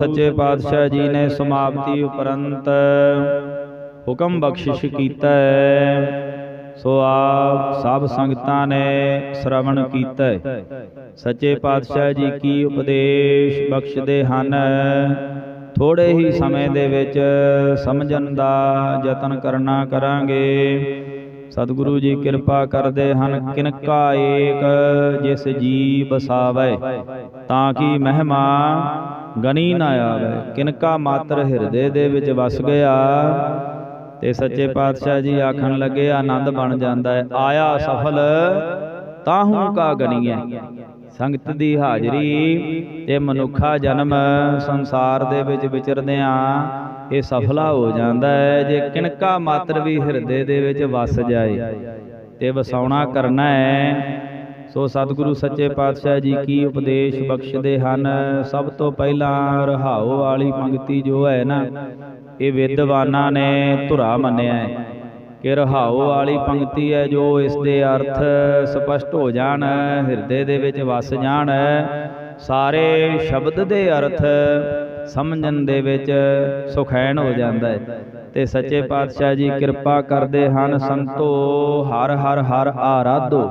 ਸੱਚੇ ਪਾਤਸ਼ਾਹ ਜੀ ਨੇ ਸਮਾਪਤੀ ਉਪਰੰਤ ਹੁਕਮ ਬਖਸ਼ਿਸ਼ ਕੀਤਾ ਹੈ। ਸੋ ਆਪ ਸਭ ਸੰਗਤਾਂ ਨੇ ਸ਼ਰਵਣ ਕੀਤਾ ਹੈ। ਸੱਚੇ ਪਾਤਸ਼ਾਹ ਜੀ ਕੀ ਉਪਦੇਸ਼ ਬਖਸ਼ਦੇ ਹਨ ਥੋੜੇ ਹੀ ਸਮੇਂ ਦੇ ਵਿੱਚ ਸਮਝਣ ਦਾ ਯਤਨ ਕਰਨਾ ਕਰਾਂਗੇ ਸਤਿਗੁਰੂ ਜੀ ਕਿਰਪਾ ਕਰਦੇ ਹਨ, ਕਿਨਕਾ ਏਕ ਜਿਸ ਜੀ ਬਸਾਵੇ ਤਾਂ ਕਿ ਮਹਿਮਾ ਗਣੀ ਨਾ ਆਵੇ। ਕਿਨਕਾ ਮਾਤਰ ਹਿਰਦੇ ਦੇ ਵਿੱਚ ਵਸ ਗਿਆ। ਤੇ ਸੱਚੇ ਪਾਤਸ਼ਾਹ ਜੀ ਆਖਣ ਲੱਗੇ, ਆਨੰਦ ਬਣ ਜਾਂਦਾ ਹੈ। ਆਇਆ ਸਫਲ ਤਾਹੂ ਕਾ ਗਣੀਐ ਸੰਗਤ ਦੀ ਹਾਜ਼ਰੀ ਤੇ ਮਨੁੱਖਾ ਜਨਮ ਸੰਸਾਰ ਦੇ ਵਿੱਚ ਵਿਚਰਦਿਆਂ ਇਹ ਸਫਲਾ ਹੋ ਜਾਂਦਾ ਹੈ। ਜੇ ਕਿਣਕਾ ਮਾਤਰ ਵੀ ਹਿਰਦੇ ਦੇ ਵਿੱਚ ਵਸ ਜਾਏ ਤੇ ਵਸਾਉਣਾ ਕਰਨਾ ਹੈ ਸੋ ਸਤਿਗੁਰੂ ਸੱਚੇ ਪਾਤਸ਼ਾਹ ਜੀ ਕੀ ਉਪਦੇਸ਼ ਬਖਸ਼ਦੇ ਹਨ? ਸਭ ਤੋਂ ਪਹਿਲਾਂ ਰਹਾਉ ਵਾਲੀ ਪੰਕਤੀ ਜੋ ਹੈ ਨਾ, ਇਹ ਵਿਦਵਾਨਾਂ ਨੇ ਧੁਰਾ ਮੰਨਿਆ ਹੈ ਕਿ ਰਹਾਉ ਵਾਲੀ ਪੰਕਤੀ ਹੈ ਜੋ ਇਸ ਦੇ ਅਰਥ ਸਪਸ਼ਟ ਹੋ ਜਾਣ, ਹਿਰਦੇ ਦੇ ਵਿੱਚ ਵਸ ਜਾਣ, ਸਾਰੇ ਸ਼ਬਦ ਦੇ ਅਰਥ ਸਮਝਣ ਦੇ ਵਿੱਚ ਸੁਖੈਣ ਹੋ ਜਾਂਦਾ ਹੈ। ਤੇ ਸੱਚੇ ਪਾਤਸ਼ਾਹ ਜੀ ਕਿਰਪਾ ਕਰਦੇ ਹਨ, ਸੰਤੋ ਹਰ ਹਰ ਹਰ ਆਰਾਧੋ।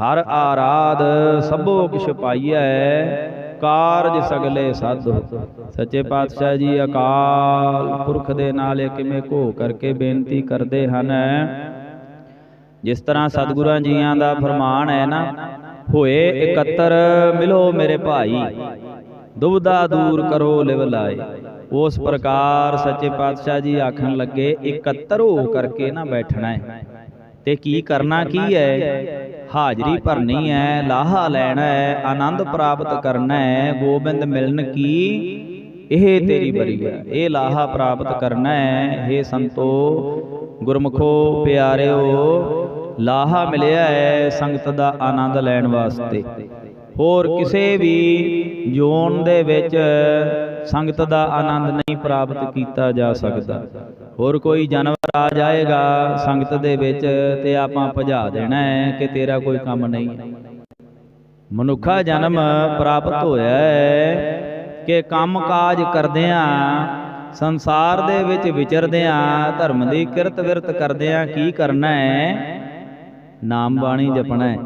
ਹਰ ਆਰਾਧ ਸਭੋ ਕਿਛ ਪਾਈਐ, ਕਾਰਜ ਸਗਲੇ ਸਾਧੋ। ਸੱਚੇ ਪਾਤਸ਼ਾਹ ਜੀ ਅਕਾਲ ਪੁਰਖ ਦੇ ਨਾਲ ਕਿਵੇਂ ਘੋ ਕਰਕੇ ਬੇਨਤੀ ਕਰਦੇ ਹਨ। ਜਿਸ ਤਰ੍ਹਾਂ ਸਤਿਗੁਰਾਂ ਜੀਆਂ ਦਾ ਫਰਮਾਨ ਹੈ ਨਾ, ਹੋਏ ਇਕੱਤਰ ਮਿਲੋ ਮੇਰੇ ਭਾਈ, ਦੁਬਦਾ ਦੂਰ ਕਰੋ ਲਿਵ ਲਾਏ। ਉਸ ਪ੍ਰਕਾਰ ਸੱਚੇ ਪਾਤਸ਼ਾਹ ਜੀ ਆਖਣ ਲੱਗੇ, ਇਕੱਤਰ ਹੋ ਕਰਕੇ ਨਾ ਬੈਠਣਾ ਹੈ। ਤੇ ਕੀ ਕਰਨਾ ਕੀ ਹੈ? ਹਾਜ਼ਰੀ ਭਰਨੀ ਹੈ ਲਾਹਾ ਲੈਣਾ ਹੈ ਆਨੰਦ ਪ੍ਰਾਪਤ ਕਰਨਾ ਹੈ ਗੋਬਿੰਦ ਮਿਲਨ ਕੀ? ਇਹ ਤੇਰੀ ਬਰੀ ਹੈ। ਇਹ ਲਾਹਾ ਪ੍ਰਾਪਤ ਕਰਨਾ ਹੈ। हे ਸੰਤੋ ਗੁਰਮਖੋ ਪਿਆਰਿਓ ਲਾਹਾ ਮਿਲਿਆ ਹੈ ਸੰਗਤ ਦਾ ਆਨੰਦ ਲੈਣ ਵਾਸਤੇ। ਹੋਰ ਕਿਸੇ ਵੀ ਜੋਨ ਦੇ ਵਿੱਚ ਸੰਗਤ ਦਾ ਆਨੰਦ ਨਹੀਂ ਪ੍ਰਾਪਤ ਕੀਤਾ ਜਾ ਸਕਦਾ। ਹੋਰ ਕੋਈ ਜਾਨਵਰ ਆ ਜਾਏਗਾ ਸੰਗਤ ਦੇ ਵਿੱਚ ਤੇ ਆਪਾਂ ਭਜਾ ਦੇਣਾ ਹੈ ਕਿ ਤੇਰਾ ਕੋਈ ਕੰਮ ਨਹੀਂ ਮਨੁੱਖਾ ਜਨਮ ਪ੍ਰਾਪਤ ਹੋਇਆ ਹੈ ਕਿ ਕੰਮ ਕਾਜ ਕਰਦਿਆਂ, ਸੰਸਾਰ ਦੇ ਵਿੱਚ ਵਿਚਰਦਿਆਂ, ਧਰਮ ਦੀ ਕਿਰਤ ਵਿਰਤ ਕਰਦਿਆਂ ਕੀ ਕਰਨਾ ਹੈ? ਨਾਮ ਬਾਣੀ ਜਪਣਾ ਹੈ।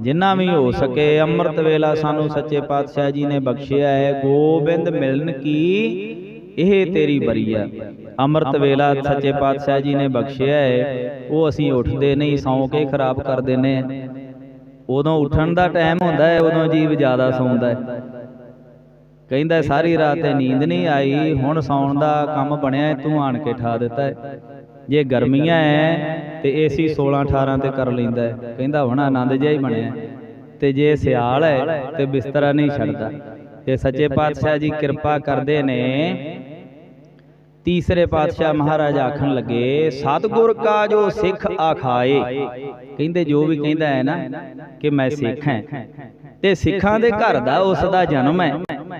ਜਿੰਨਾ ਵੀ ਹੋ ਸਕੇ, ਅੰਮ੍ਰਿਤ ਵੇਲਾ ਸਾਨੂੰ ਸੱਚੇ ਪਾਤਸ਼ਾਹ ਜੀ ਨੇ ਬਖਸ਼ਿਆ ਹੈ। ਗੋਬਿੰਦ ਮਿਲਨ ਕੀ ਇਹ ਤੇਰੀ ਬਰੀ ਬਰੀਆ ਅੰਮ੍ਰਿਤ ਵੇਲਾ ਸੱਚੇ ਪਾਤਸ਼ਾਹ ਜੀ ਨੇ ਬਖਸ਼ਿਆ ਹੈ ਉਹ ਅਸੀਂ ਉੱਠਦੇ ਨਹੀਂ, ਸੌਂ ਕੇ ਖਰਾਬ ਕਰ ਦਿੰਨੇ ਆ। ਉਦੋਂ ਉੱਠਣ ਦਾ ਟਾਈਮ ਹੁੰਦਾ ਹੈ ਉਦੋਂ ਜੀਵ ਜ਼ਿਆਦਾ ਸੌਂਦਾ ਹੈ ਕਹਿੰਦਾ ਸਾਰੀ ਰਾਤ ਤੇ ਨੀਂਦ ਨਹੀਂ ਆਈ, ਹੁਣ ਸੌਣ ਦਾ ਕੰਮ ਬਣਿਆ ਤੂੰ ਆਣ ਕੇ ਠਾ ਦਿੱਤਾ ਹੈ ਜੇ ਗਰਮੀਆਂ ਐ, ਤੇ ਏਸੀ 16 18 ਤੇ ਕਰ ਲੈਂਦਾ ਹੈ ਕਹਿੰਦਾ ਹੁਣ ਆਨੰਦ ਜਿਹਾ ਹੀ ਬਣਿਆ ਤੇ ਜੇ ਸਿਆਲ ਹੈ ਤੇ ਬਿਸਤਰਾ ਨਹੀਂ ਛੱਡਦਾ। ਤੇ ਸੱਚੇ ਪਾਤਸ਼ਾਹ ਜੀ ਕਿਰਪਾ ਕਰਦੇ ਨੇ। ਤੀਸਰੇ ਪਾਤਸ਼ਾਹ ਮਹਾਰਾਜ ਆਖਣ ਲੱਗੇ ਸਤਗੁਰ ਕਾ ਜੋ ਸਿੱਖ ਆਖਾਏ। ਕਹਿੰਦੇ ਜੋ ਵੀ ਕਹਿੰਦਾ ਹੈ ਨਾ ਕਿ ਮੈਂ ਸਿੱਖ ਹਾਂ। ਤੇ ਸਿੱਖਾਂ ਦੇ ਘਰ ਦਾ ਉਸ ਦਾ ਜਨਮ ਹੈ।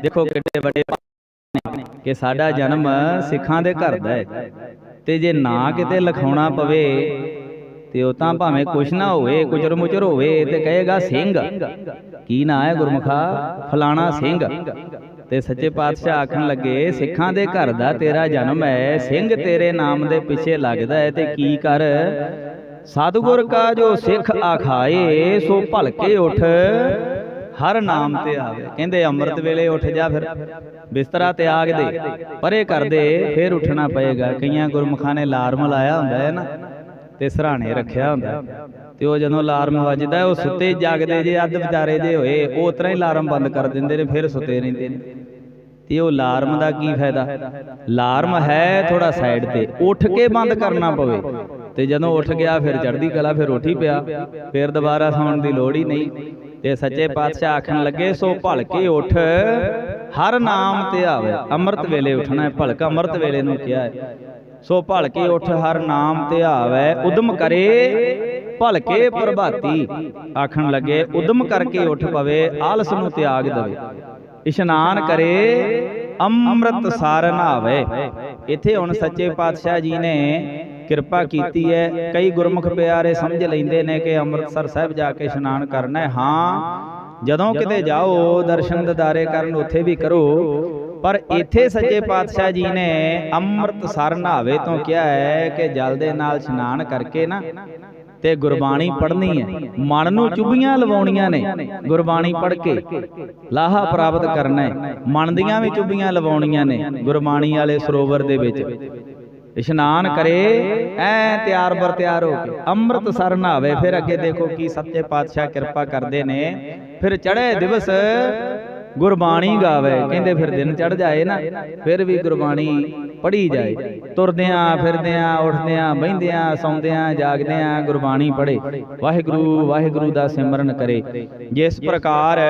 ਦੇਖੋ ਕਿੱਡੇ ਵੱਡੇ ਨੇ ਕਿ ਸਾਡਾ ਜਨਮ ਸਿੱਖਾਂ ਦੇ ਘਰ ਦਾ ਹੈ। ਤੇ ਜੇ ਨਾ ਕਿਤੇ ਲਿਖਾਉਣਾ ਪਵੇ ਤੇ ਉਹ ਤਾਂ ਭਾਵੇਂ ਕੁਛ ਨਾ ਹੋਵੇ ਕੁਚਰ ਮੁਚਰ ਹੋਵੇ ਤੇ ਕਹੇਗਾ ਸਿੰਘ। ਕੀ ਨਾਂ ਹੈ ਗੁਰਮੁਖਾ? ਫਲਾਣਾ ਸਿੰਘ। ਤੇ ਸੱਚੇ ਪਾਤਸ਼ਾਹ ਆਖਣ ਲੱਗੇ, ਸਿੱਖਾਂ ਦੇ ਘਰ ਦਾ ਤੇਰਾ ਜਨਮ ਹੈ, ਸਿੰਘ ਤੇਰੇ ਨਾਮ ਦੇ ਪਿੱਛੇ ਲੱਗਦਾ ਹੈ ਤੇ ਕੀ ਕਰ? ਸਤਿਗੁਰ ਕਾ ਜੋ ਸਿੱਖ ਆਖਾਏ, ਸੋ ਭਲਕੇ ਉਠ, ਹਰ ਨਾਮ ਤੇ ਆਵੇ। ਕਹਿੰਦੇ, ਅੰਮ੍ਰਿਤ ਵੇਲੇ ਉੱਠ ਜਾ ਫਿਰ, ਬਿਸਤਰਾ ਤਿਆਗ ਦੇ, ਪਰੇ ਕਰ ਦੇ, ਫਿਰ ਉੱਠਣਾ ਪਏਗਾ। ਕਈਆਂ ਗੁਰਮੁਖਾਂ ਨੇ ਲਾਰਮ ਲਾਇਆ ਹੁੰਦਾ ਹੈ ਨਾ। ਤੇ ਸਰਾਣੇ ਰੱਖਿਆ ਹੁੰਦਾ ਤੇ ਉਹ ਜਦੋਂ ਅਲਾਰਮ ਵੱਜਦਾ ਉਹ ਸੁੱਤੇ ਜਾਗਦੇ ਜੇ, ਅੱਧ ਵਿਚਾਰੇ ਜੇ ਹੋਏ, ਉਹ ਤਰ੍ਹਾਂ ਹੀ ਅਲਾਰਮ ਬੰਦ ਕਰ ਦਿੰਦੇ ਨੇ, ਫਿਰ ਸੁੱਤੇ ਰਹਿੰਦੇ ਨੇ। ਤੇ ਉਹ ਅਲਾਰਮ ਦਾ ਕੀ ਫਾਇਦਾ? ਅਲਾਰਮ ਹੈ ਥੋੜਾ ਸਾਈਡ ਤੇ, ਉੱਠ ਕੇ ਬੰਦ ਕਰਨਾ ਪਵੇ। ਤੇ ਜਦੋਂ ਉੱਠ ਗਿਆ, ਫਿਰ ਚੜ੍ਹਦੀ ਕਲਾ, ਫਿਰ ਉੱਠੀ ਪਿਆ। ਫਿਰ ਦੁਬਾਰਾ ਸੌਣ ਦੀ ਲੋੜ ਹੀ ਨਹੀਂ। ਤੇ ਸੱਚੇ ਪਾਤਸ਼ਾਹ ਆਖਣ ਲੱਗੇ, ਸੋ ਭਲਕੇ ਉੱਠ। ਹਰ ਨਾਮ ਤੇ ਆਵੇ। ਅੰਮ੍ਰਿਤ ਵੇਲੇ ਉੱਠਣਾ ਹੈ, ਭਲਕ ਅੰਮ੍ਰਿਤ ਵੇਲੇ ਨੂੰ ਕਿਹਾ ਹੈ। ਸੋ ਭਲਕੇ ਉੱਠ ਹਰ ਨਾਮ ਤੇ ਆਵੇ, ਉਦਮ ਕਰੇ, ਭਲਕੇ ਪ੍ਰਭਾਤੀ। ਆਖਣ ਲੱਗੇ, ਉਦਮ ਕਰਕੇ ਉੱਠ ਪਵੇ, ਆਲਸ ਨੂੰ ਤਿਆਗ ਦੇਵੇ। ਇਸ਼ਨਾਨ ਕਰੇ, ਅੰਮ੍ਰਿਤ ਸਾਰ ਨਹਾਵੇ ਇੱਥੇ ਹੁਣ ਸੱਚੇ ਪਾਤਸ਼ਾਹ ਜੀ ਨੇ ਕਿਰਪਾ ਕੀਤੀ ਹੈ ਕਈ ਗੁਰਮੁਖ ਪਿਆਰੇ ਸਮਝ ਲੈਂਦੇ ਨੇ ਕਿ ਅੰਮ੍ਰਿਤਸਰ ਸਾਹਿਬ ਜਾ ਕੇ ਇਸ਼ਨਾਨ ਕਰਨਾ ਹੈ। ਹਾਂ, ਜਦੋਂ ਕਿਤੇ ਜਾਓ, ਦਰਸ਼ਨ ਦਿਦਾਰੇ ਕਰਨ ਉੱਥੇ ਵੀ ਕਰੋ। ਪਰ ਇੱਥੇ ਸੱਚੇ ਪਾਤਸ਼ਾਹ ਜੀ ਨੇ ਅੰਮ੍ਰਿਤ ਸਰ ਨਹਾਵੇ ਤੋਂ ਕਿਹਾ ਹੈ ਕਿ ਜਲ ਦੇ ਨਾਲ ਇਸ਼ਨਾਨ ਕਰਕੇ ਨਾ ਤੇ ਗੁਰਬਾਣੀ ਪੜ੍ਹਨੀ ਹੈ। ਮਨ ਨੂੰ ਚੁੱਭੀਆਂ ਲਵਾਉਣੀਆਂ ਨੇ। ਗੁਰਬਾਣੀ ਪੜ੍ਹ ਕੇ ਲਾਹਾ ਪ੍ਰਾਪਤ ਕਰਨਾ ਹੈ। ਮਨ ਦੀਆਂ ਵੀ ਚੁੱਭੀਆਂ ਲਵਾਉਣੀਆਂ ਨੇ। ਗੁਰਬਾਣੀ ਵਾਲੇ ਸਰੋਵਰ ਦੇ ਵਿੱਚ। ਇਸ਼ਨਾਨ ਕਰੇ ਐ ਤਿਆਰ ਬਰ ਤਿਆਰ ਹੋ ਕੇ। ਅੰਮ੍ਰਿਤ ਸਰ ਨਹਾਵੇ। ਫਿਰ ਅੱਗੇ ਦੇਖੋ ਕੀ ਸੱਚੇ ਪਾਤਸ਼ਾਹ ਕਿਰਪਾ ਕਰਦੇ ਨੇ। ਫਿਰ ਚੜ੍ਹੇ ਦਿਵਸ ਗੁਰਬਾਣੀ ਗਾਵੇ ਕਹਿੰਦੇ ਫਿਰ ਦਿਨ ਚੜ ਜਾਏ ਨਾ ਫਿਰ ਵੀ ਗੁਰਬਾਣੀ ਪੜ੍ਹੀ ਜਾਏ। ਤੁਰਦਿਆਂ ਫਿਰਦਿਆਂ ਉੱਠਦਿਆਂ ਬਹਿੰਦਿਆਂ ਸੌਂਦਿਆਂ ਜਾਗਦਿਆਂ ਗੁਰਬਾਣੀ ਪੜ੍ਹੇ। ਵਾਹਿਗੁਰੂ ਵਾਹਿਗੁਰੂ ਦਾ ਸਿਮਰਨ ਕਰੇ। ਜਿਸ ਪ੍ਰਕਾਰ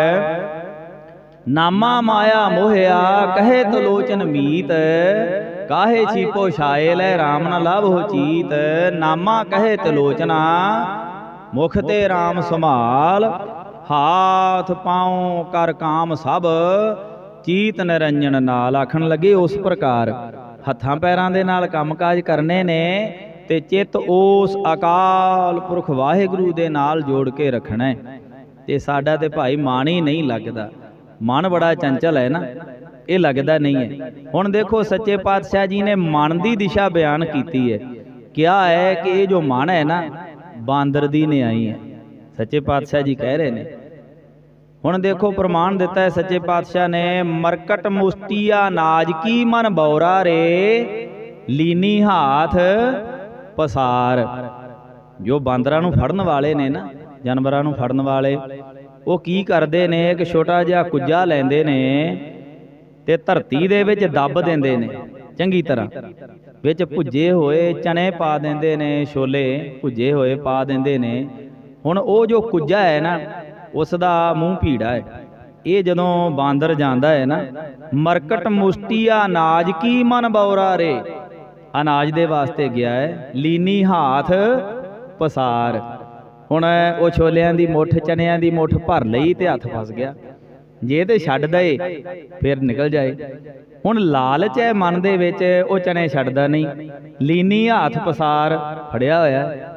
ਨਾਮਾ ਮਾਇਆ ਮੋਹਿਆ ਕਹੇ ਤਲੋਚਨ ਮੀਤ ਕਾਹੇ ਛੀਪੋ ਛਾਏ ਲੈ RAM ਨ ਲਭੋ ਚੀਤ ਨਾਮਾ ਕਹੇ ਤਲੋਚਨਾ ਮੁਖ ਤੇ RAM ਸੰਭਾਲ ਹਾਥ ਪਾਉ ਕਰ ਕਾਮ ਸਭ, ਚੀਤ ਨਿਰੰਜਨ ਨਾਲ ਆਖਣ ਲੱਗੇ, ਉਸ ਪ੍ਰਕਾਰ ਹੱਥਾਂ ਪੈਰਾਂ ਦੇ ਨਾਲ ਕੰਮਕਾਜ ਕਰਨੇ ਨੇ ਤੇ ਚਿੱਤ ਉਸ ਅਕਾਲ ਪੁਰਖ ਵਾਹਿਗੁਰੂ ਦੇ ਨਾਲ ਜੋੜ ਕੇ ਰੱਖਣਾ ਹੈ। ਤੇ ਸਾਡਾ ਤੇ ਭਾਈ ਮਾਣ ਹੀ ਨਹੀਂ ਲੱਗਦਾ। ਮਨ ਬੜਾ ਚੰਚਲ ਹੈ ਨਾ, ਇਹ ਲੱਗਦਾ ਨਹੀਂ ਹੈ। ਹੁਣ ਦੇਖੋ, ਸੱਚੇ ਪਾਤਸ਼ਾਹ ਜੀ ਨੇ ਮਨ ਦੀ ਦਿਸ਼ਾ ਬਿਆਨ ਕੀਤੀ ਹੈ। ਕਿਹਾ ਹੈ ਕਿ ਇਹ ਜੋ ਮਨ ਹੈ ਨਾ, ਬਾਂਦਰ ਦੀ ਨਿਆਈ ਹੈ। ਸੱਚੇ ਪਾਤਸ਼ਾਹ ਜੀ ਕਹਿ ਰਹੇ ਨੇ ਹੁਣ ਦੇਖੋ ਪ੍ਰਮਾਣ ਦਿੱਤਾ ਹੈ ਸੱਚੇ ਪਾਤਸ਼ਾਹ ਨੇ, ਮਰਕਟ ਮੁਸਤੀਆ ਨਾਜ ਕੀ ਮਨ ਬੌਰਾ ਰੇ, ਲੀਨੀ ਹਾਥ ਪਸਾਰ। ਜੋ ਬਾਂਦਰਾਂ ਨੂੰ ਫੜਨ ਵਾਲੇ ਨੇ ਨਾ, ਜਾਨਵਰਾਂ ਨੂੰ ਫੜਨ ਵਾਲੇ, ਉਹ ਕੀ ਕਰਦੇ ਨੇ, ਇੱਕ ਛੋਟਾ ਜਿਹਾ ਕੁੱਜਾ ਲੈਂਦੇ ਨੇ ਤੇ ਧਰਤੀ ਦੇ ਵਿੱਚ ਦੱਬ ਦਿੰਦੇ ਨੇ, ਚੰਗੀ ਤਰ੍ਹਾਂ। ਵਿੱਚ ਭੁੱਜੇ ਹੋਏ ਚਨੇ ਪਾ ਦਿੰਦੇ ਨੇ, ਛੋਲੇ ਭੁੱਜੇ ਹੋਏ ਪਾ ਦਿੰਦੇ ਨੇ। ਹੁਣ ਉਹ ਜੋ ਕੁੱਜਾ ਹੈ ਨਾ ਉਸ ਦਾ ਮੂੰਹ ਭੀੜਾ ਹੈ ਇਹ ਜਦੋਂ ਬਾਂਦਰ ਜਾਂਦਾ ਹੈ ਨਾ, ਮਰਕਟ ਮੁਸਤੀਆ ਅਨਾਜ ਕੀ ਮਨ ਬੌਰਾ ਰੇ। ਅਨਾਜ ਦੇ ਵਾਸਤੇ ਗਿਆ ਹੈ ਲੀਨੀ ਹਾਥ ਪਸਾਰ। ਹੁਣ ਉਹ ਛੋਲਿਆਂ ਦੀ ਮੁੱਠ ਚਨਿਆਂ ਦੀ ਮੁੱਠ ਭਰ ਲਈ ਤੇ ਹੱਥ ਫਸ ਗਿਆ। ਜੇ ਤੇ ਛੱਡ ਦਏ, ਫਿਰ ਨਿਕਲ ਜਾਏ। ਹੁਣ ਲਾਲਚ ਹੈ ਮਨ ਦੇ ਵਿੱਚ, ਉਹ ਚਨੇ ਛੱਡਦਾ ਨਹੀਂ। ਲੀਨੀ ਹੱਥ ਪਸਾਰ ਫੜਿਆ ਹੋਇਆ।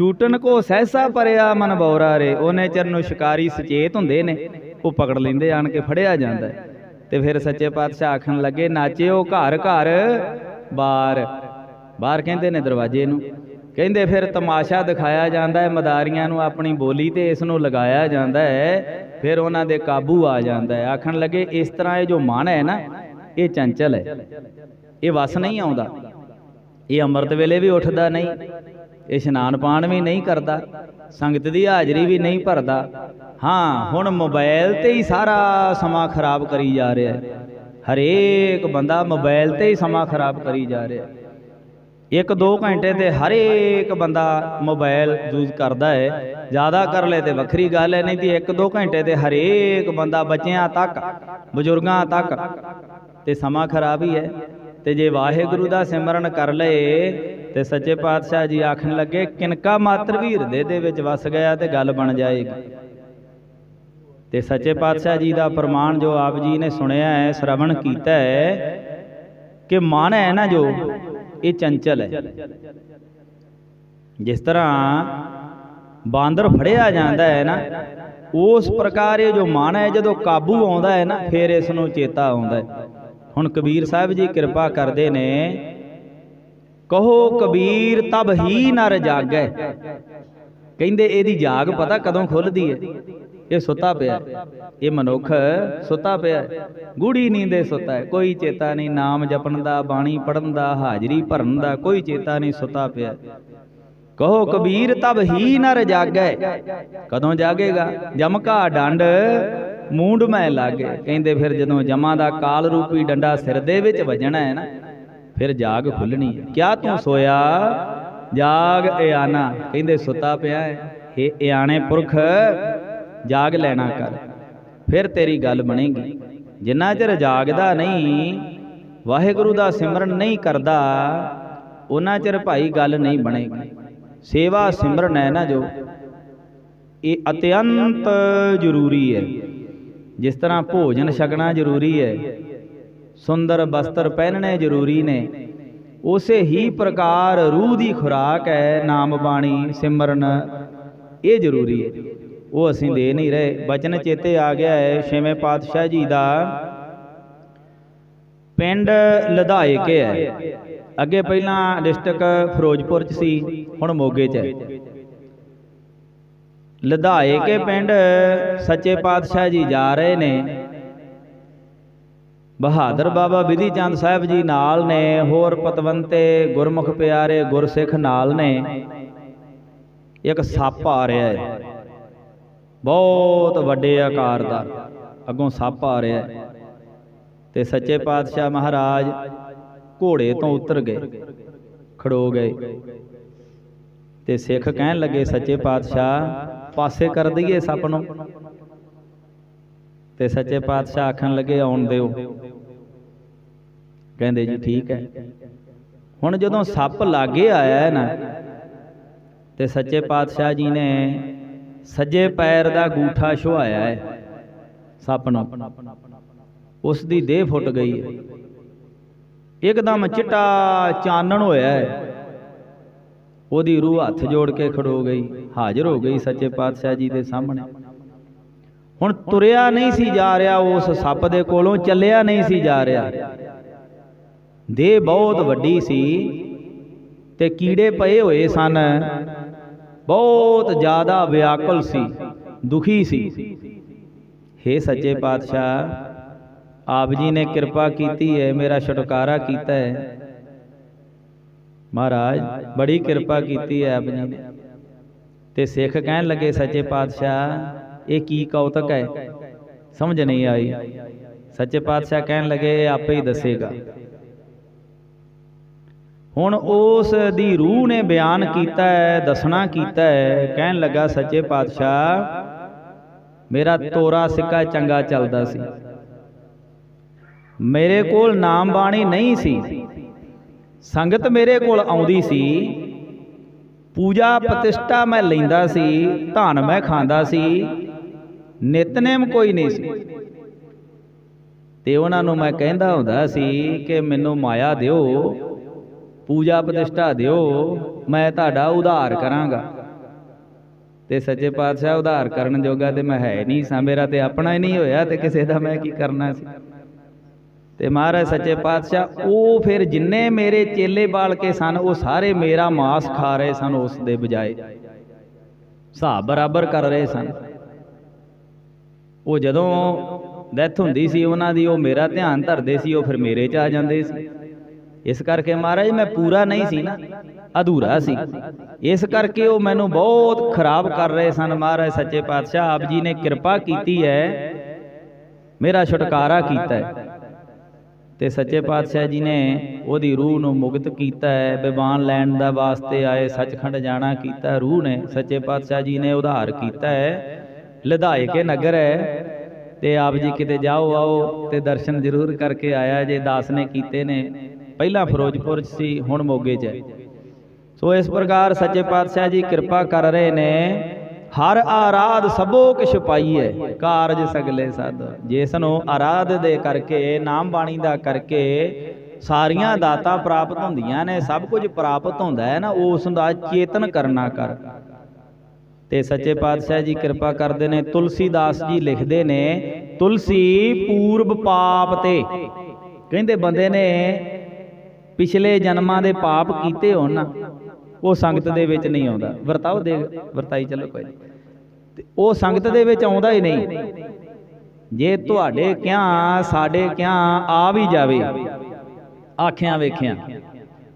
ਸ਼ੂਟਨ ਕੋ ਸਹਿਸਾ ਪਰਿਆ ਮਨ ਬੌਰਾ ਰੇ ਉਹਨੇ ਚਿਰ ਨੂੰ ਸ਼ਿਕਾਰੀ ਸੁਚੇਤ ਹੁੰਦੇ ਨੇ। ਉਹ ਪਕੜ ਲੈਂਦੇ, ਆਣ ਕੇ ਫੜਿਆ ਜਾਂਦਾ ਹੈ। ਤੇ ਫਿਰ ਸੱਚੇ ਪਾਤਸ਼ਾਹ ਆਖਣ ਲੱਗੇ, ਨਾਚਿਓ ਘਰ ਘਰ, ਬਾਰ। ਬਾਹਰ ਕਹਿੰਦੇ ਨੇ ਦਰਵਾਜ਼ੇ ਨੂੰ। ਕਹਿੰਦੇ ਫਿਰ ਤਮਾਸ਼ਾ ਦਿਖਾਇਆ ਜਾਂਦਾ ਹੈ, ਮਦਾਰੀਆਂ ਨੂੰ ਆਪਣੀ ਬੋਲੀ ਤੇ ਇਸ ਨੂੰ ਲਗਾਇਆ ਜਾਂਦਾ ਹੈ। ਫਿਰ ਉਹਨਾਂ ਦੇ ਕਾਬੂ ਆ ਜਾਂਦਾ ਹੈ। ਆਖਣ ਲੱਗੇ, ਇਸ ਤਰ੍ਹਾਂ ਇਹ ਜੋ ਮਨ ਹੈ ਨਾ, ਇਹ ਚੰਚਲ ਹੈ। ਇਹ ਵਸ ਨਹੀਂ ਆਉਂਦਾ। ਇਹ ਅੰਮ੍ਰਿਤ ਵੇਲੇ ਵੀ ਉੱਠਦਾ ਨਹੀਂ। ਇਸ਼ਨਾਨ ਪਾਣ ਵੀ ਨਹੀਂ ਕਰਦਾ, ਸੰਗਤ ਦੀ ਹਾਜ਼ਰੀ ਵੀ ਨਹੀਂ ਭਰਦਾ। ਹਾਂ, ਹੁਣ ਮੋਬਾਈਲ ਤੇ ਹੀ ਸਾਰਾ ਸਮਾਂ ਖਰਾਬ ਕਰੀ ਜਾ ਰਿਹਾ ਹੈ। ਹਰੇਕ ਬੰਦਾ ਮੋਬਾਈਲ ਤੇ ਹੀ ਸਮਾਂ ਖਰਾਬ ਕਰੀ ਜਾ ਰਿਹਾ ਹੈ। ਇੱਕ ਦੋ ਘੰਟੇ ਤੇ ਹਰੇਕ ਬੰਦਾ ਮੋਬਾਈਲ ਯੂਜ਼ ਕਰਦਾ ਹੈ। ਜ਼ਿਆਦਾ ਕਰ ਲੈ ਤੇ ਵੱਖਰੀ ਗੱਲ ਹੈ, ਨਹੀਂ ਤੇ ਇੱਕ ਦੋ ਘੰਟੇ ਤੇ ਹਰੇਕ ਬੰਦਾ ਬੱਚਿਆਂ ਤੱਕ, ਬਜ਼ੁਰਗਾਂ ਤੱਕ ਤੇ ਸਮਾਂ ਖਰਾਬ ਹੀ ਹੈ। ਤੇ ਜੇ ਵਾਹਿਗੁਰੂ ਦਾ ਸਿਮਰਨ ਕਰ ਲਏ ਤੇ ਸੱਚੇ ਪਾਤਸ਼ਾਹ ਜੀ ਆਖਣ ਲੱਗੇ, ਕਿਨਕਾ ਮਾਤਰ ਵੀ ਹਿਰਦੇ ਦੇ ਵਿੱਚ ਵਸ ਗਿਆ ਤੇ ਗੱਲ ਬਣ ਜਾਏਗੀ? ਤੇ ਸੱਚੇ ਪਾਤਸ਼ਾਹ ਜੀ ਦਾ ਪ੍ਰਮਾਣ ਜੋ ਆਪ ਜੀ ਨੇ ਸੁਣਿਆ ਹੈ, ਸ਼ਰਵਣ ਕੀਤਾ ਹੈ ਕਿ ਮਨ ਹੈ ਨਾ ਜੋ, ਇਹ ਚੰਚਲ ਹੈ। ਜਿਸ ਤਰ੍ਹਾਂ ਬਾਂਦਰ ਫੜਿਆ ਜਾਂਦਾ ਹੈ ਨਾ, ਉਸ ਪ੍ਰਕਾਰ ਇਹ ਜੋ ਮਨ ਹੈ, ਜਦੋਂ ਕਾਬੂ ਆਉਂਦਾ ਹੈ ਨਾ, ਫਿਰ ਇਸ ਨੂੰ ਚੇਤਾ ਆਉਂਦਾ ਹੈ। ਹੁਣ ਕਬੀਰ ਸਾਹਿਬ ਜੀ ਕਿਰਪਾ ਕਰਦੇ ਨੇ ਕਹੋ ਕਬੀਰ ਤਬ ਹੀ ਨਰ ਜਾਗੈ। ਕਹਿੰਦੇ ਇਹਦੀ ਜਾਗ ਪਤਾ ਕਦੋਂ ਖੁੱਲਦੀ ਹੈ ਇਹ ਸੁੱਤਾ ਪਿਆ। ਇਹ ਮਨੁੱਖ ਸੁੱਤਾ ਪਿਆ। ਹੈ। ਗੂੜੀ ਨੀਂਦੇ ਸੁੱਤਾ ਹੈ। ਕੋਈ ਚੇਤਾ ਨਹੀਂ, ਨਾਮ ਜਪਣ ਦਾ ਬਾਣੀ ਪੜਨ ਦਾ ਹਾਜ਼ਰੀ ਭਰਨ ਦਾ ਕੋਈ ਚੇਤਾ ਨਹੀਂ, ਸੁੱਤਾ ਪਿਆ। ਕਹੋ ਕਬੀਰ ਤਬ ਹੀ ਨਰ ਜਾਗੈ। ਕਦੋਂ ਜਾਗੇਗਾ? ਜਮਕਾ ਡੰਡ, ਮੂੰਡ ਮੈਂ ਲਾਗੇ। ਕਹਿੰਦੇ ਫਿਰ ਜਦੋਂ ਜਮਾ ਦਾ ਕਾਲ ਰੂਪੀ ਡੰਡਾ ਸਿਰ ਦੇ ਵਿੱਚ ਵੱਜਣਾ ਹੈ ਨਾ ਫਿਰ ਜਾਗ ਖੁੱਲਣੀ ਕਿਆ ਤੂੰ ਸੋਇਆ? ਜਾਗ ਇਆਨਾ ਕਹਿੰਦੇ, ਸੁੱਤਾ ਪਿਆ ਹੈ ਇਹ ਇਆਣੇ ਪੁਰਖ, ਜਾਗ ਲੈਣਾ ਕਰ। ਫਿਰ ਤੇਰੀ ਗੱਲ ਬਣੇਗੀ। ਜਿੰਨਾ ਚਿਰ ਜਾਗਦਾ ਨਹੀਂ, ਵਾਹਿਗੁਰੂ ਦਾ ਸਿਮਰਨ ਨਹੀਂ ਕਰਦਾ, ਉਹਨਾਂ ਚਿਰ ਭਾਈ ਗੱਲ ਨਹੀਂ ਬਣੇਗੀ। ਸੇਵਾ ਸਿਮਰਨ ਹੈ ਨਾ ਜੋ। ਇਹ ਅਤਿਅੰਤ ਜ਼ਰੂਰੀ ਹੈ। ਜਿਸ ਤਰ੍ਹਾਂ ਭੋਜਨ ਛਕਣਾ ਜ਼ਰੂਰੀ ਹੈ। ਸੁੰਦਰ ਬਸਤਰ ਪਹਿਨਣੇ ਜ਼ਰੂਰੀ ਨੇ। ਉਸੇ ਹੀ ਪ੍ਰਕਾਰ ਰੂਹ ਦੀ ਖੁਰਾਕ ਹੈ, ਨਾਮ ਬਾਣੀ, ਸਿਮਰਨ, ਇਹ ਜ਼ਰੂਰੀ ਹੈ। ਉਹ ਅਸੀਂ ਦੇ ਨਹੀਂ ਰਹੇ। ਬਚਨ ਚੇਤੇ ਆ ਗਿਆ ਹੈ, ਛੇਵੇਂ ਪਾਤਸ਼ਾਹ ਜੀ ਦਾ। ਪਿੰਡ ਲਧਾਏ ਕੇ ਹੈ। ਅੱਗੇ ਪਹਿਲਾਂ ਡਿਸਟ੍ਰਿਕਟ ਫਿਰੋਜ਼ਪੁਰ ਚ ਸੀ, ਹੁਣ ਮੋਗੇ ਚ ਹੈ। ਲਧਾਏ ਕੇ ਪਿੰਡ ਸੱਚੇ ਪਾਤਸ਼ਾਹ ਜੀ ਜਾ ਰਹੇ ਨੇ। ਬਹਾਦਰ ਬਾਬਾ ਵਿਧੀ ਚੰਦ ਸਾਹਿਬ ਜੀ ਨਾਲ ਨੇ ਹੋਰ ਪਤਵੰਤੇ ਗੁਰਮੁਖ ਪਿਆਰੇ ਗੁਰਸਿੱਖ ਨਾਲ ਨੇ। ਇੱਕ ਸੱਪ ਆ ਰਿਹਾ ਹੈ। ਬਹੁਤ ਵੱਡੇ ਆਕਾਰ ਦਾ। ਅੱਗੋਂ ਸੱਪ ਆ ਰਿਹਾ ਹੈ। ਤੇ ਸੱਚੇ ਪਾਤਸ਼ਾਹ ਮਹਾਰਾਜ ਘੋੜੇ ਤੋਂ ਉਤਰ ਗਏ। ਖੜੋ ਗਏ। ਤੇ ਸਿੱਖ ਕਹਿਣ ਲੱਗੇ ਸੱਚੇ ਪਾਤਸ਼ਾਹ ਪਾਸੇ ਕਰ ਦਈਏ ਸੱਪ ਨੂੰ। ਤੇ ਸੱਚੇ ਪਾਤਸ਼ਾਹ ਆਖਣ ਲੱਗੇ, ਆਉਣ ਦਿਓ। ਕਹਿੰਦੇ ਜੀ, ਠੀਕ ਹੈ। ਹੁਣ ਜਦੋਂ ਸੱਪ ਲਾਗੇ ਆਇਆ ਹੈ ਨਾ, ਤੇ ਸੱਚੇ ਪਾਤਸ਼ਾਹ ਜੀ ਨੇ ਸੱਜੇ ਪੈਰ ਦਾ ਗੂਠਾ ਛੁਹਾਇਆ ਹੈ ਸੱਪ ਨੂੰ। ਉਸ ਦੀ ਦੇਹ ਫੁੱਟ ਗਈ ਹੈ। ਇੱਕਦਮ ਚਿੱਟਾ ਚਾਨਣ ਹੋਇਆ ਹੈ। ਉਹਦੀ ਰੂਹ ਹੱਥ ਜੋੜ ਕੇ ਖੜੋ ਗਈ, ਹਾਜ਼ਰ ਹੋ ਗਈ ਸੱਚੇ ਪਾਤਸ਼ਾਹ ਜੀ ਦੇ ਸਾਹਮਣੇ। ਹੁਣ ਤੁਰਿਆ ਨਹੀਂ ਸੀ ਜਾ ਰਿਹਾ, ਉਸ ਸੱਪ ਦੇ ਕੋਲੋਂ ਚੱਲਿਆ ਨਹੀਂ ਸੀ ਜਾ ਰਿਹਾ। ਦੇਹ ਬਹੁਤ ਵੱਡੀ ਸੀ ਤੇ ਕੀੜੇ ਪਏ ਹੋਏ ਸਨ। ਬਹੁਤ ਜ਼ਿਆਦਾ ਵਿਆਕੁਲ ਸੀ, ਦੁਖੀ ਸੀ। हे ਸੱਚੇ ਪਾਤਸ਼ਾਹ, ਆਪ ਜੀ ਨੇ ਕਿਰਪਾ ਕੀਤੀ ਹੈ, ਮੇਰਾ ਛੁਟਕਾਰਾ ਕੀਤਾ ਹੈ। ਮਹਾਰਾਜ, ਬੜੀ ਕਿਰਪਾ ਕੀਤੀ ਹੈ ਆਪ ਜੀ ਨੇ। ਤੇ ਸਿੱਖ ਕਹਿਣ ਲੱਗੇ, ਸੱਚੇ ਪਾਤਸ਼ਾਹ ਇਹ ਕੀ ਕੌਤਕ ਹੈ? ਸਮਝ ਨਹੀਂ ਆਈ। ਸੱਚੇ ਪਾਤਸ਼ਾਹ ਕਹਿਣ ਲੱਗੇ ਆਪੇ ਹੀ ਦੱਸੇਗਾ। ਹੁਣ ਉਸ ਦੀ ਰੂਹ ਨੇ ਬਿਆਨ ਕੀਤਾ ਹੈ, ਦੱਸਣਾ ਕੀਤਾ ਹੈ। ਕਹਿਣ ਲੱਗਾ, ਸੱਚੇ ਪਾਤਸ਼ਾਹ, ਮੇਰਾ ਤੋਰਾ ਸਿੱਕਾ ਚੰਗਾ ਚੱਲਦਾ ਸੀ। ਮੇਰੇ ਕੋਲ ਨਾਮ ਬਾਣੀ ਨਹੀਂ ਸੀ। ਸੰਗਤ ਮੇਰੇ ਕੋਲ ਆਉਂਦੀ ਸੀ। ਪੂਜਾ ਪ੍ਰਤਿਸ਼ਠਾ ਮੈਂ ਲੈਂਦਾ ਸੀ, ਧਨ ਮੈਂ ਖਾਂਦਾ ਸੀ। ਨਿਤਨੇਮ ਕੋਈ ਨਹੀਂ ਸੀ। ਤੇ ਉਹਨਾਂ ਨੂੰ ਮੈਂ ਕਹਿੰਦਾ ਹੁੰਦਾ ਸੀ ਕਿ ਮੈਨੂੰ ਮਾਇਆ ਦਿਓ, ਪੂਜਾ ਪ੍ਰਤਿਸ਼ਠਾ ਦਿਓ, ਮੈਂ ਤੁਹਾਡਾ ਉਧਾਰ ਕਰਾਂਗਾ। ਤੇ ਸੱਚੇ ਪਾਤਸ਼ਾਹ ਉਧਾਰ ਕਰਨ ਜੋਗਾ ਤੇ ਮੈਂ ਹੈ ਨਹੀਂ ਸਾਂ, ਮੇਰਾ ਤੇ ਆਪਣਾ ਹੀ ਨਹੀਂ ਹੋਇਆ ਤੇ ਕਿਸੇ ਦਾ ਮੈਂ ਕੀ ਕਰਨਾ ਸੀ? ਤੇ ਮਹਾਰਾਜ ਸੱਚੇ ਪਾਤਸ਼ਾਹ, ਉਹ ਫਿਰ ਜਿੰਨੇ ਮੇਰੇ ਚੇਲੇ ਬਾਲ ਕੇ ਸਨ, ਉਹ ਸਾਰੇ ਮੇਰਾ ਮਾਸ ਖਾ ਰਹੇ ਸਨ ਉਸ ਦੇ ਬਜਾਏ। ਹਿਸਾਬ ਬਰਾਬਰ ਕਰ ਰਹੇ ਸਨ। ਉਹ ਜਦੋਂ ਡੈਥ ਹੁੰਦੀ ਸੀ, ਉਹਨਾਂ ਦੀ ਉਹ ਮੇਰਾ ਧਿਆਨ ਧਰਦੇ ਸੀ, ਉਹ ਫਿਰ ਮੇਰੇ 'ਚ ਆ ਜਾਂਦੇ ਸੀ। ਇਸ ਕਰਕੇ ਮਹਾਰਾਜ, ਮੈਂ ਪੂਰਾ ਨਹੀਂ ਸੀ ਨਾ, ਅਧੂਰਾ ਸੀ। ਇਸ ਕਰਕੇ ਉਹ ਮੈਨੂੰ ਬਹੁਤ ਖਰਾਬ ਕਰ ਰਹੇ ਸਨ ਮਹਾਰਾਜ, ਸੱਚੇ ਪਾਤਸ਼ਾਹ, ਆਪ ਜੀ ਨੇ ਕਿਰਪਾ ਕੀਤੀ ਹੈ, ਮੇਰਾ ਛੁਟਕਾਰਾ ਕੀਤਾ ਹੈ। ਤੇ ਸੱਚੇ ਪਾਤਸ਼ਾਹ ਜੀ ਨੇ ਉਹਦੀ ਰੂਹ ਨੂੰ ਮੁਕਤ ਕੀਤਾ ਹੈ ਬਿਬਾਨ ਲੈਣ ਦਾ ਵਾਸਤੇ ਆਏ, ਸੱਚਖੰਡ ਜਾਣਾ ਕੀਤਾ, ਰੂਹ ਨੇ ਸੱਚੇ ਪਾਤਸ਼ਾਹ ਜੀ ਨੇ ਉਧਾਰ ਕੀਤਾ ਹੈ। ਲਧਾਏ ਕੇ ਨਗਰ ਹੈ ਤੇ ਆਪ ਜੀ ਕਿਤੇ ਜਾਓ, ਆਓ ਤੇ ਦਰਸ਼ਨ ਜ਼ਰੂਰ ਕਰਕੇ ਆਇਆ ਜੇ ਦਾਸ ਨੇ ਕੀਤੇ ਨੇ। ਪਹਿਲਾਂ ਫਿਰੋਜ਼ਪੁਰ 'ਚ ਸੀ, ਹੁਣ ਮੋਗੇ 'ਚ ਸੋ ਇਸ ਪ੍ਰਕਾਰ ਸੱਚੇ ਪਾਤਸ਼ਾਹ ਜੀ ਕਿਰਪਾ ਕਰ ਰਹੇ ਨੇ। ਹਰ ਆਰਾਧ ਸਭੋ ਕਿਛ ਪਾਈਐ, ਕਾਰਜ ਸਗਲੇ ਸਦ। ਜਿਸ ਨੂੰ ਆਰਾਧ ਦੇ ਕਰਕੇ, ਨਾਮ ਬਾਣੀ ਦਾ ਕਰਕੇ ਸਾਰੀਆਂ ਦਾਤਾਂ ਪ੍ਰਾਪਤ ਹੁੰਦੀਆਂ ਨੇ, ਸਭ ਕੁਝ ਪ੍ਰਾਪਤ ਹੁੰਦਾ ਹੈ ਨਾ, ਉਸ ਦਾ ਚੇਤਨ ਕਰਨਾ ਕਰ। ਤੇ ਸੱਚੇ ਪਾਤਸ਼ਾਹ ਜੀ ਕਿਰਪਾ ਕਰਦੇ ਨੇ ਤੁਲਸੀਦਾਸ ਜੀ ਲਿਖਦੇ ਨੇ, ਤੁਲਸੀ ਪੂਰਬ ਪਾਪ ਤੇ। ਕਹਿੰਦੇ ਬੰਦੇ ਨੇ ਪਿਛਲੇ ਜਨਮਾਂ ਦੇ ਪਾਪ ਕੀਤੇ ਹੋਣ ਨਾ, ਉਹ ਸੰਗਤ ਦੇ ਵਿੱਚ ਨਹੀਂ ਆਉਂਦਾ। ਵਰਤਾਓ ਦੇ, ਵਰਤਾਈ ਚੱਲੋ ਕੋਈ ਤੇ ਉਹ ਸੰਗਤ ਦੇ ਵਿੱਚ ਆਉਂਦਾ ਹੀ ਨਹੀਂ। ਜੇ ਤੁਹਾਡੇ ਕਿਆਂ, ਸਾਡੇ ਕਿਆਂ ਆ ਵੀ ਜਾਵੇ, ਆਖਿਆਂ ਵੇਖਿਆਂ,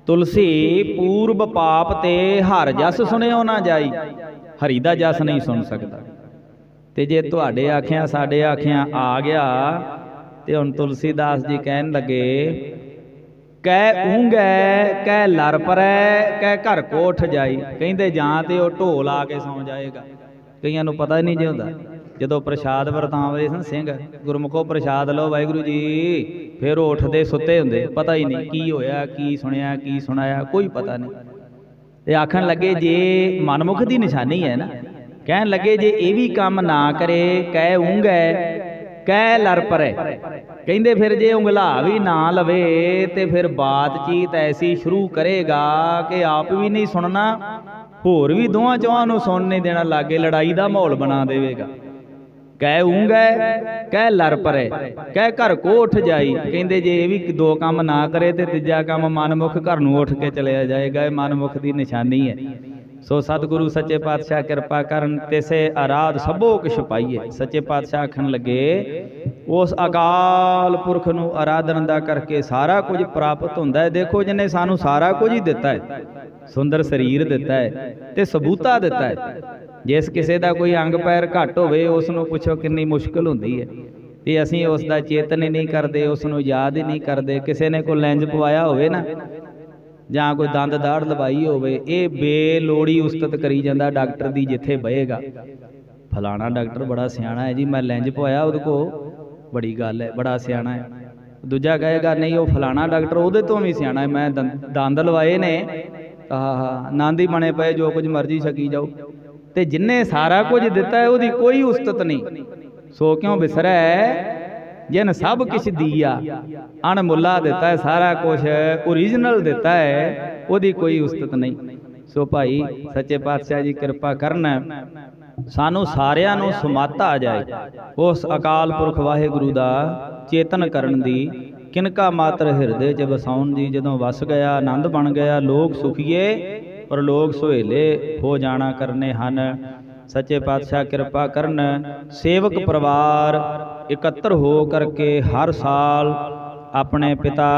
ਤੁਲਸੀ ਪੂਰਬ ਪਾਪ ਤੇ ਹਰ ਜਸ ਸੁਣਿਓ ਨਾ ਜਾਈ। ਹਰੀ ਦਾ ਜਸ ਨਹੀਂ ਸੁਣ ਸਕਦਾ। ਤੇ ਜੇ ਤੁਹਾਡੇ ਆਖਿਆਂ ਸਾਡੇ ਆਖਿਆਂ ਆ ਗਿਆ ਤੇ ਹੁਣ ਤੁਲਸੀਦਾਸ ਜੀ ਕਹਿਣ ਲੱਗੇ ਕਹਿ ਉਂਗੈ ਕਹਿ ਲਰ ਪਰੈ ਕਹਿ ਘਰ ਕੋਠ ਜਾਈ। ਕਹਿੰਦੇ ਜਾਂ ਤੇ ਉਹ ਢੋਲ ਆ ਕੇ ਸੌ ਜਾਏਗਾ। ਕਈਆਂ ਨੂੰ ਪਤਾ ਹੀ ਨਹੀਂ ਜੇ ਹੁੰਦਾ। ਜਦੋਂ ਪ੍ਰਸ਼ਾਦ ਵਰਤਾਉਂਦੇ ਸਨ ਸਿੰਘ ਗੁਰਮੁਖੋ ਪ੍ਰਸ਼ਾਦ ਲਓ ਵਾਹਿਗੁਰੂ ਜੀ ਫਿਰ ਉਹ ਉੱਠਦੇ ਸੁੱਤੇ ਹੁੰਦੇ। ਪਤਾ ਹੀ ਨਹੀਂ ਕੀ ਹੋਇਆ ਕੀ ਸੁਣਿਆ ਕੀ ਸੁਣਾਇਆ ਕੋਈ ਪਤਾ ਨਹੀਂ। ਤੇ ਆਖਣ ਲੱਗੇ ਜੇ ਮਨਮੁਖ ਦੀ ਨਿਸ਼ਾਨੀ ਹੈ ਨਾ ਕਹਿਣ ਲੱਗੇ ਜੇ ਇਹ ਵੀ ਕੰਮ ਨਾ ਕਰੇ ਕਹਿ ਉਂਗੈ ਕਹਿ ਲਰ ਪਰੇ। ਕਹਿੰਦੇ ਫਿਰ ਜੇ ਉਂਗਲਾ ਵੀ ਨਾ ਲਵੇ ਤੇ ਫਿਰ ਬਾਤਚੀਤ ਐਸੀ ਸ਼ੁਰੂ ਕਰੇਗਾ ਕਿ ਆਪ ਵੀ ਨਹੀਂ ਸੁਣਨਾ ਹੋਰ ਵੀ ਦੋਵਾਂ ਚੋਹਾਂ ਨੂੰ ਸੁਣ ਨਹੀਂ ਦੇਣਾ ਲਾਗੇ ਲੜਾਈ ਦਾ ਮਾਹੌਲ ਬਣਾ ਦੇਵੇਗਾ। ਕਹਿ ਊਂਗੈ, ਕਹਿ ਲਰ ਪਰੇ, ਕਹਿ ਘਰ ਕੋ ਉੱਠ ਜਾਈ। ਕਹਿੰਦੇ ਜੇ ਇਹ ਵੀ ਦੋ ਕੰਮ ਨਾ ਕਰੇ ਤੇ ਤੀਜਾ ਕੰਮ ਮਨਮੁਖ ਘਰ ਨੂੰ ਉੱਠ ਕੇ ਚਲਿਆ ਜਾਏਗਾ, ਇਹ ਮਨਮੁਖ ਦੀ ਨਿਸ਼ਾਨੀ ਹੈ। ਸੋ ਸਤਿਗੁਰੂ ਸੱਚੇ ਪਾਤਸ਼ਾਹ ਕਿਰਪਾ ਕਰਨ ਤਿਸੇ ਆਰਾਧ ਸਭੋ ਕਿਛ ਪਾਈਏ। ਸੱਚੇ ਪਾਤਸ਼ਾਹ ਆਖਣ ਲੱਗੇ, ਉਸ ਅਕਾਲ ਪੁਰਖ ਨੂੰ ਆਰਾਧਨ ਦਾ ਕਰਕੇ ਸਾਰਾ ਕੁਝ ਪ੍ਰਾਪਤ ਹੁੰਦਾ ਹੈ। ਦੇਖੋ ਜਿਹਨੇ ਸਾਨੂੰ ਸਾਰਾ ਕੁਝ ਹੀ ਦਿੱਤਾ ਹੈ। ਸੁੰਦਰ ਸਰੀਰ ਦਿੱਤਾ ਹੈ ਤੇ ਸਬੂਤਾ ਦਿੱਤਾ ਹੈ। ਜਿਸ ਕਿਸੇ ਦਾ ਕੋਈ ਅੰਗ ਪੈਰ ਘੱਟ ਹੋਵੇ, ਉਸ ਨੂੰ ਪੁੱਛੋ ਕਿੰਨੀ ਮੁਸ਼ਕਲ ਹੁੰਦੀ ਹੈ। ਤੇ ਅਸੀਂ ਉਸ ਦਾ ਚੇਤਨ ਹੀ ਨਹੀਂ ਕਰਦੇ, ਉਸ ਨੂੰ ਯਾਦ ਹੀ ਨਹੀਂ ਕਰਦੇ। ਕਿਸੇ ਨੇ ਕੋਈ ਲੈਂਜ ਪਵਾਇਆ ਹੋਵੇ ਨਾ, ਜਾਂ ਕੋਈ ਦੰਦ ਦਾੜ ਲਵਾਈ ਹੋਵੇ, ਇਹ ਬੇਲੋੜੀ ਉਸਤਤ ਕਰੀ ਜਾਂਦਾ ਡਾਕਟਰ ਦੀ ਜਿੱਥੇ ਬਹੇਗਾ। ਫਲਾਣਾ ਡਾਕਟਰ ਬੜਾ ਸਿਆਣਾ ਹੈ ਜੀ, ਮੈਂ ਲੈਂਜ ਪਵਾਇਆ ਉਹਦੇ ਕੋ ਬੜੀ ਗੱਲ ਹੈ, ਬੜਾ ਸਿਆਣਾ ਹੈ। ਦੂਜਾ ਕਹੇਗਾ, ਨਹੀਂ, ਉਹ ਫਲਾਣਾ ਡਾਕਟਰ ਉਹਦੇ ਤੋਂ ਵੀ ਸਿਆਣਾ ਹੈ, ਮੈਂ ਦੰ- ਦੰਦ ਲਵਾਏ ਨੇ। ਆਹਾ, ਆਨੰਦ ਹੀ ਬਣੇ ਪਏ, ਜੋ ਕੁਝ ਮਰਜ਼ੀ ਛਕੀ ਜਾਓ। ਤੇ ਜਿੰਨੇ ਸਾਰਾ ਕੁਝ ਦਿੱਤਾ ਹੈ, ਉਹਦੀ ਕੋਈ ਉਸਤਤ ਨਹੀਂ। ਸੋ ਕਿਉਂ ਵਿਸਰੈ ਜਿਨ ਸਭ ਕਿਛ ਦੀਆ ਅਣਮੁੱਲਾ ਦਿੱਤਾ ਹੈ, ਸਾਰਾ ਕੁਝ ਓਰੀਜਨਲ ਦਿੱਤਾ ਹੈ, ਉਹਦੀ ਕੋਈ ਉਸਤਤ ਨਹੀਂ। ਸੋ ਭਾਈ, ਸੱਚੇ ਪਾਤਸ਼ਾਹ ਜੀ ਕਿਰਪਾ ਕਰਨ, ਸਾਨੂੰ ਸਾਰਿਆਂ ਨੂੰ ਸਮਾਤਾ ਆ ਜਾਏ, ਉਸ ਅਕਾਲ ਪੁਰਖ ਵਾਹਿਗੁਰੂ ਦਾ ਚੇਤਨ ਕਰਨ ਦੀ, ਕਿਨਕਾ ਮਾਤਰ ਹਿਰਦੇ 'ਚ ਵਸਾਉਣ ਦੀ, ਜਦੋਂ ਵਸ ਗਿਆ, ਆਨੰਦ ਬਣ ਗਿਆ, ਲੋਕ ਸੁਖੀਏ ਔਰ ਲੋਕ ਸੁਹੇਲੇ ਹੋ ਜਾਣਾ ਕਰਨੇ ਹਨ। ਸੱਚੇ ਪਾਤਸ਼ਾਹ ਕਿਰਪਾ ਕਰਨ ਸੇਵਕ ਪਰਿਵਾਰ ਇਕੱਤਰ ਹੋ ਕਰਕੇ ਹਰ ਸਾਲ ਆਪਣੇ ਪਿਤਾ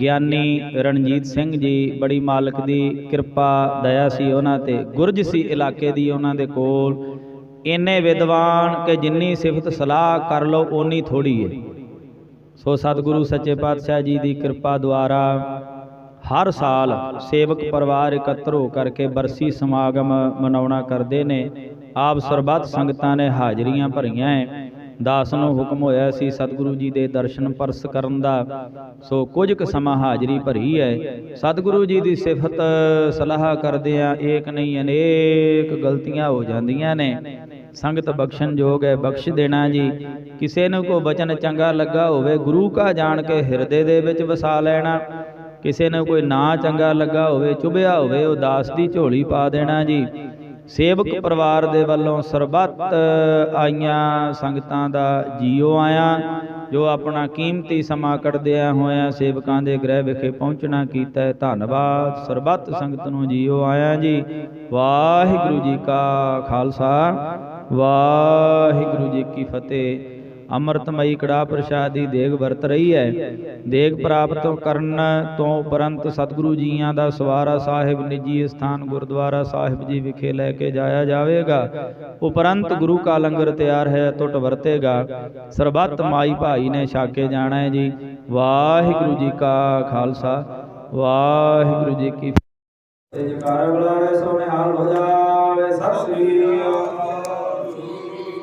ਗਿਆਨੀ ਰਣਜੀਤ ਸਿੰਘ ਜੀ, ਬੜੀ ਮਾਲਕ ਦੀ ਕਿਰਪਾ, ਦਇਆ ਸੀ ਉਹਨਾਂ ਤੇ, ਗੁਰਜ ਸੀ ਇਲਾਕੇ ਦੀ ਉਹਨਾਂ ਦੇ ਕੋਲ। ਇੰਨੇ ਵਿਦਵਾਨ ਕਿ ਜਿੰਨੀ ਸਿਫਤ ਸਲਾਹ ਕਰ ਲਓ, ਓਨੀ ਥੋੜੀ ਹੈ ਸੋ ਸਤਿਗੁਰੂ ਸੱਚੇ ਪਾਤਸ਼ਾਹ ਜੀ ਦੀ ਕਿਰਪਾ ਦੁਆਰਾ ਹਰ ਸਾਲ ਸੇਵਕ ਪਰਿਵਾਰ ਇਕੱਤਰ ਹੋ ਕਰਕੇ ਬਰਸੀ ਸਮਾਗਮ ਮਨਾਉਣਾ ਕਰਦੇ ਨੇ। ਆਪ ਸਰਬੱਤ ਸੰਗਤਾਂ ਨੇ ਹਾਜ਼ਰੀਆਂ ਭਰੀਆਂ ਹੈ ਦਾਸ ਨੂੰ ਹੁਕਮ ਹੋਇਆ ਸੀ ਸਤਿਗੁਰੂ ਜੀ ਦੇ ਦਰਸ਼ਨ ਪਰਸ ਕਰਨ ਦਾ। ਸੋ ਕੁਝ ਕੁ ਸਮਾਂ ਹਾਜ਼ਰੀ ਭਰੀ ਹੈ ਸਤਿਗੁਰੂ ਜੀ ਦੀ ਸਿਫਤ ਸਲਾਹ ਕਰਦੇ ਆ ਏਕ ਨਹੀਂ ਅਨੇਕ ਗਲਤੀਆਂ ਹੋ ਜਾਂਦੀਆਂ ਨੇ। ਸੰਗਤ ਬਖਸ਼ਣ ਯੋਗ ਹੈ ਬਖਸ਼ ਦੇਣਾ ਜੀ। ਕਿਸੇ ਨੂੰ ਕੋ ਬਚਨ ਚੰਗਾ ਲੱਗਾ ਹੋਵੇ, ਗੁਰੂ ਕਾ ਜਾਣ ਕੇ ਹਿਰਦੇ ਦੇ ਵਿੱਚ ਵਸਾ ਲੈਣਾ। ਕਿਸੇ ਨੂੰ ਕੋਈ ਨਾਂ ਚੰਗਾ ਲੱਗਾ ਹੋਵੇ, ਚੁਭਿਆ ਹੋਵੇ, ਉਹ ਦਾਸ ਦੀ ਝੋਲੀ ਪਾ ਦੇਣਾ ਜੀ। ਸੇਵਕ ਪਰਿਵਾਰ ਦੇ ਵੱਲੋਂ ਸਰਬੱਤ ਆਈਆਂ ਸੰਗਤਾਂ ਦਾ ਜੀਓ ਆਇਆ, ਜੋ ਆਪਣਾ ਕੀਮਤੀ ਸਮਾਂ ਕੱਢਦਿਆਂ ਹੋਇਆਂ ਸੇਵਕਾਂ ਦੇ ਗ੍ਰਹਿ ਵਿਖੇ ਪਹੁੰਚਣਾ ਕੀਤਾ ਹੈ। ਧੰਨਵਾਦ, ਸਰਬੱਤ ਸੰਗਤ ਨੂੰ ਜੀਓ ਆਇਆ ਜੀ। ਵਾਹਿਗੁਰੂ ਜੀ ਕਾ ਖਾਲਸਾ, ਵਾਹਿਗੁਰੂ ਜੀ ਕੀ ਫਤਿਹ। ਅੰਮ੍ਰਿਤਮਈ ਕੜਾ ਪ੍ਰਸ਼ਾਦ ਦੀ ਦੇਗ ਵਰਤ ਰਹੀ ਹੈ। ਦੇਗ ਪ੍ਰਾਪਤ ਕਰਨ ਤੋਂ ਉਪਰੰਤ ਸਤਿਗੁਰੂ ਜੀਆਂ ਦਾ ਸਵਾਰਾ ਸਾਹਿਬ, ਨਿੱਜੀ ਸਥਾਨ ਗੁਰਦੁਆਰਾ ਸਾਹਿਬ ਜੀ ਵਿਖੇ ਲੈ ਕੇ ਜਾਇਆ ਜਾਵੇਗਾ। ਉਪਰੰਤ ਗੁਰੂ ਕਾ ਲੰਗਰ ਤਿਆਰ ਹੈ ਟੁੱਟ ਵਰਤੇਗਾ। ਸਰਬੱਤ ਮਾਈ ਭਾਈ ਨੇ ਛਾਕੇ ਜਾਣਾ ਹੈ ਜੀ। ਵਾਹਿਗੁਰੂ ਜੀ ਕਾ ਖਾਲਸਾ, ਵਾਹਿਗੁਰੂ ਜੀ ਕੀ ਤੇ ਬੁਲਾਵੇ ਸੋ ਨਿਹਾਲ ਹੋ ਜਾਵੇ, ਸਤਿ ਸ੍ਰੀ ਅਕਾਲ।